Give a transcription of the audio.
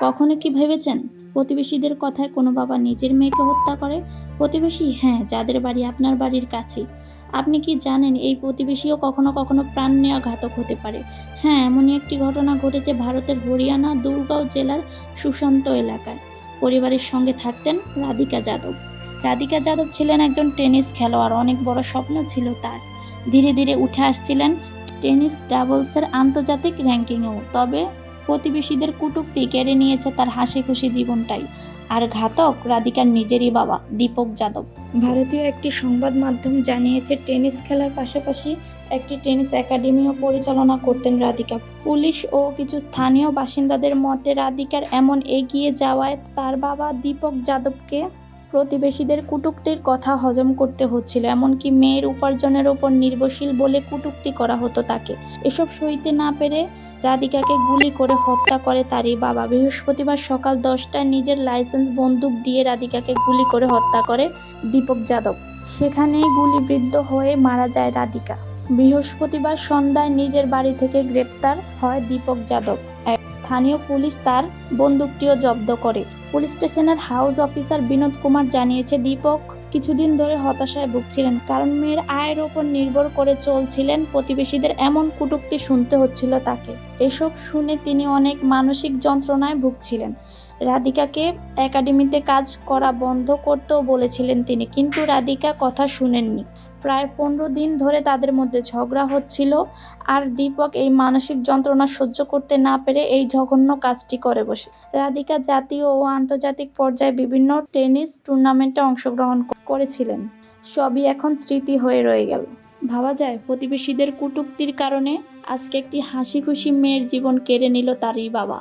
কখনো কি ভেবেছেন? প্রতিবেশীদের কথায় কোনো বাবা নিজের মেয়েকে হত্যা করে? প্রতিবেশী? হ্যাঁ যাদের বাড়ি আপনার বাড়ির কাছেই। আপনি কি জানেন এই প্রতিবেশীও কখনো কখনো প্রাণ নেওয়া ঘাতক হতে পারে? হ্যাঁ এমনই একটি ঘটনা ঘটেছে ভারতের হরিয়ানা দুর্গাঁও জেলার সুশান্ত এলাকায়। পরিবারের সঙ্গে থাকতেন রাধিকা যাদব। রাধিকা যাদব ছিলেন একজন টেনিস খেলোয়াড়, অনেক বড় স্বপ্ন ছিল তার। ধীরে ধীরে উঠে আসছিলেন টেনিস ডাবলসের আন্তর্জাতিক র্যাঙ্কিংয়েও। তবে প্রতিবেশীদের কুটুক্তি কেড়ে নিয়েছে তার হাসি খুশি জীবনটাই। আর ঘাতক রাধিকার নিজেরই বাবা, দীপক যাদব। ভারতীয় একটি সংবাদ মাধ্যম জানিয়েছে, টেনিস খেলার পাশাপাশি একটি টেনিস একাডেমিও পরিচালনা করতেন রাধিকা। পুলিশ ও কিছু স্থানীয় বাসিন্দাদের মতে, রাধিকার এমন এগিয়ে যাওয়ায় তার বাবা দীপক যাদবকে প্রতিবেশীদের কুটুক্তির কথা হজম করতে হচ্ছিল, এমনকি মেয়ের উপার্জনের ওপর নির্ভরশীল বলে কুটুক্তি করা হতো তাকে। এসব সইতে না পেরে রাধিকাকে গুলি করে হত্যা করে তারই বাবা। বৃহস্পতিবার সকাল দশটায় নিজের লাইসেন্স বন্দুক দিয়ে রাধিকাকে গুলি করে হত্যা করে দীপক যাদব। সেখানেই গুলিবিদ্ধ হয়ে মারা যায় রাধিকা। বৃহস্পতিবার সন্ধ্যায় নিজের বাড়ি থেকে গ্রেপ্তার হয় দীপক যাদব। স্থানীয় পুলিশ তার বন্দুকটিও জব্দ করে। পুলিশ স্টেশনের হাউস অফিসার বিনোদ কুমার জানিয়েছে, দীপক কিছুদিন ধরে হতাশায় ভুগছিলেন। কারণ মেয়ের আয়ের ওপর নির্ভর করে চলছিলেন প্রতিবেশীদের এমন কুটুক্তি শুনতে হচ্ছিল তাকে। এসব শুনে তিনি অনেক মানসিক যন্ত্রণায় ভুগছিলেন। রাধিকাকে একাডেমিতে কাজ করা বন্ধ করতেও বলেছিলেন তিনি, কিন্তু রাধিকা কথা শুনেননি। প্রায় পনেরো দিন ধরে তাদের মধ্যে ঝগড়া হচ্ছিল আর দীপক এই মানসিক যন্ত্রণা সহ্য করতে না পেরে এই জঘন্য কাজটি করে বসে। রাধিকা জাতীয় ও আন্তর্জাতিক পর্যায়ে বিভিন্ন টেনিস টুর্নামেন্টে অংশগ্রহণ করেছিলেন। সবই এখন স্মৃতি হয়ে রয়ে গেল। ভাবা যায়, প্রতিবেশীদের কুটুক্তির কারণে আজকে একটি হাসি খুশি মেয়ের জীবন কেড়ে নিল তারই বাবা।